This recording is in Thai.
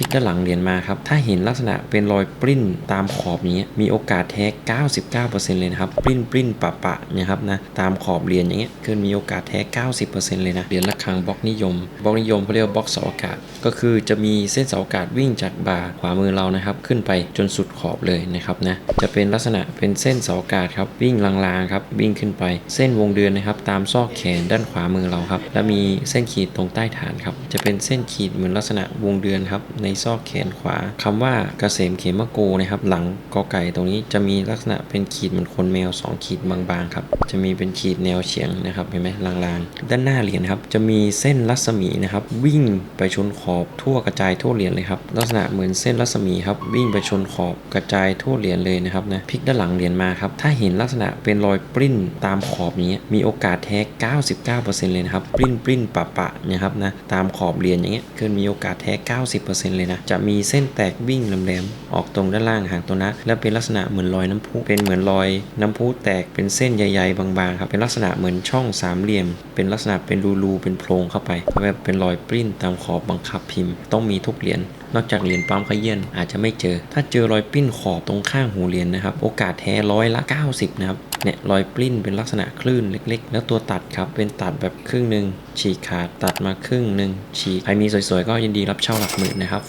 ลิกด้านหลังเหรียญมาครับ ถ้าเห็นลักษณะเป็นรอยปริ้นตามขอบนี้มีโอกาสแท้ 99%เลยนะครับ ปริ้นปริ้นปะปะเนี่ยครับนะ ตามขอบเหรียญอย่างเงี้ยคือมีโอกาสแท้ 90%เลยนะ เหรียญระฆังบล็อกนิยม บล็อกนิยมเขาเรียกว่าบล็อกเสาอากาศ ก็คือจะมีเส้นเสาอากาศวิ่งจากบ่าขวามือเรานะครับ ขึ้นไปจนสุดขอบเลยนะครับนะ จะเป็นลักษณะเป็นเส้นเสาอากาศครับ วิ่งลางๆครับ วิ่งขึ้นไป เส้นวงเดือนนะครับ ตามซอกแขนด้านขวามือเราครับ และมีเส้นขีดตรงใต้ฐานครับ จะเป็นเส้นขีดเหมือนลักษณะวงเดือนครับในซอกแขนขวาคำว่าเกษมเขมโกนะครับหลังกอไก่ตรงนี้จะมีลักษณะเป็นขีดเหมือนคนแมวสองขีดบางๆครับจะมีเป็นขีดแนวเฉียงนะครับเห็นไหมลางๆ ด้านหน้าเหรียญครับจะมีเส้นรัศมีนะครับวิ่งไปชนขอบทั่วกระจายทั่วเหรียญเลยครับลักษณะเหมือนเส้นรัศมีครับวิ่งไปชนขอบกระจายทั่วเหรียญเลยนะครับนะพลิกด้านหลังเหรียญมาครับถ้าเห็นลักษณะเป็นรอยปริ้นตามขอบนี้มีโอกาสแท้ 99%เลยนะครับปริ้นปริ้นปะปะนี่ยครับนะตามขอบเหรียญอย่างเงี้ยคือมีโอกาสแท้ 90%เลยนะ จะมีเส้นแตกวิ่งแหลมๆออกตรงด้านล่างหางตัวนะ และเป็นลักษณะเหมือนรอยน้ำพุ เป็นเหมือนรอยน้ำพุแตกเป็นเส้นใหญ่ๆ บางๆครับ เป็นลักษณะเหมือนช่องสามเหลี่ยม เป็นลักษณะเป็นรูๆ เป็นโพรงเข้าไปแบบเป็นรอยปริ้นตามขอบบังคับพิมพ์ ต้องมีทุกเหรียญนอกจากเหรียญปั๊มขยี้นอาจจะไม่เจอ ถ้าเจอรอยปิ้นขอบตรงข้างหูเหรียญนะครับ โอกาสแท้ร้อยละ 90 นะครับ เนี่ยรอยปริ้นเป็นลักษณะคลื่นเล็ก ๆ แล้วตัวตัดครับ เป็นตัดแบบครึ่งหนึ่งฉีกขาดตัดมาครึ่งหนึ่งฉีก ใครมีสวยๆ ก็ยินดีรับเช่าหลักหมื่นนะครับ